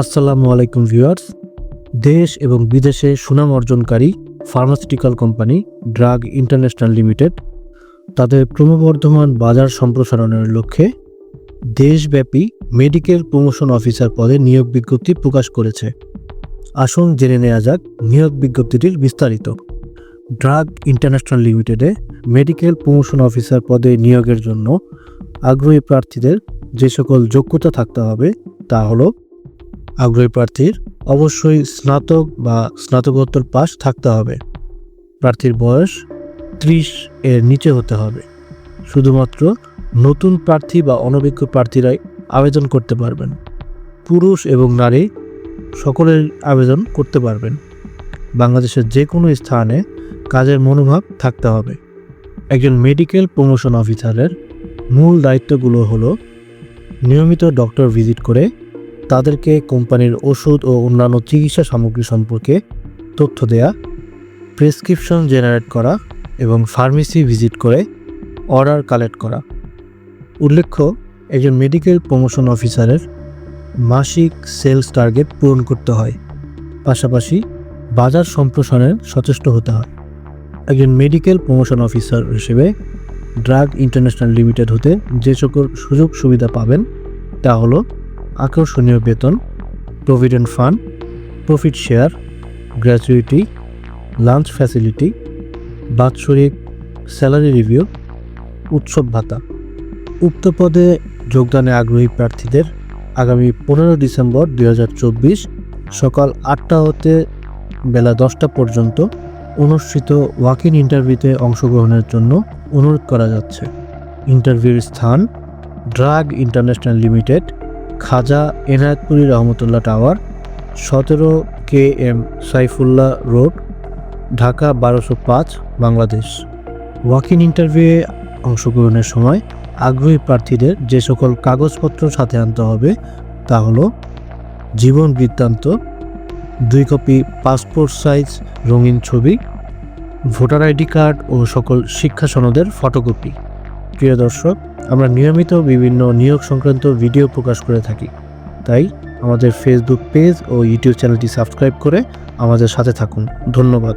আসসালামু আলাইকুম ভিউয়ার্স। দেশ এবং বিদেশে সুনাম অর্জনকারী pharmaceutical company drug international limited তাদের ক্রমবর্ধমান বাজার সম্প্রসারণের লক্ষ্যে দেশব্যাপী মেডিকেল প্রমোশন অফিসার পদে নিয়োগ বিজ্ঞপ্তি প্রকাশ করেছে। আসুন জেনে নেওয়া যাক নিয়োগ বিজ্ঞপ্তিটির বিস্তারিত। ড্রাগ ইন্টারন্যাশনাল লিমিটেডে মেডিকেল প্রমোশন অফিসার পদে নিয়োগের জন্য আগ্রহী প্রার্থীদের যে সকল যোগ্যতা থাকতে হবে তা হলো আগ্রহী প্রার্থীর অবশ্যই স্নাতক বা স্নাতকোত্তর পাস থাকতে হবে। প্রার্থীর বয়স ত্রিশ এর নিচে হতে হবে। শুধুমাত্র নতুন প্রার্থী বা অনভিজ্ঞ প্রার্থীরাই আবেদন করতে পারবেন। পুরুষ এবং নারী সকলের আবেদন করতে পারবেন। বাংলাদেশের যে কোনো স্থানে কাজের মনোভাব থাকতে হবে। একজন মেডিকেল প্রমোশন অফিসারের মূল দায়িত্বগুলো হলো নিয়মিত ডক্টর ভিজিট করে তাদেরকে কোম্পানির ওষুধ ও অন্যান্য চিকিৎসা সামগ্রী সম্পর্কে তথ্য দেয়া, প্রেসক্রিপশন জেনারেট করা এবং ফার্মেসি ভিজিট করে অর্ডার কালেক্ট করা। উল্লেখ্য, একজন মেডিকেল প্রমোশন অফিসারের মাসিক সেলস টার্গেট পূরণ করতে হয়। পাশাপাশি বাজার সম্প্রসারণে সচেষ্ট হতে হয়। একজন মেডিকেল প্রমোশন অফিসার হিসেবে ড্রাগ ইন্টারন্যাশনাল লিমিটেড হতে যে সকল সুযোগ সুবিধা পাবেন, তা হলো আকর্ষণীয় বেতন provident fund profit share gratuity lunch facility বাৎসরিক স্যালারি রিভিউ উৎসব ভাতা। উক্ত পদে যোগদানে আগ্রহী প্রার্থীদের আগামী পনেরো ডিসেম্বর দু হাজার চব্বিশ সকাল আটটা হতে বেলা দশটা পর্যন্ত অনুষ্ঠিত ওয়াক ইন ইন্টারভিউতে অংশগ্রহণের জন্য অনুরোধ করা যাচ্ছে। ইন্টারভিউর স্থান drug international limited Khaja Enayetpuri Rahmatullah tower, সতেরো K M Saifullah road, Dhaka বারোশো পাঁচ, বাংলাদেশ। ওয়াক ইন ইন্টারভিউয়ে অংশগ্রহণের সময় আগ্রহী প্রার্থীদের যে সকল কাগজপত্র সাথে আনতে হবে তা হলো জীবন বৃত্তান্ত, দুই কপি পাসপোর্ট সাইজ রঙিন ছবি, ভোটার আইডি কার্ড ও সকল শিক্ষা সনদের ফটোকপি। প্রিয় দর্শক, আমরা নিয়মিত বিভিন্ন নিয়োগ সংক্রান্ত ভিডিও প্রকাশ করে থাকি। তাই আমাদের ফেসবুক পেজ ও ইউটিউব চ্যানেলটি সাবস্ক্রাইব করে আমাদের সাথে থাকুন। ধন্যবাদ।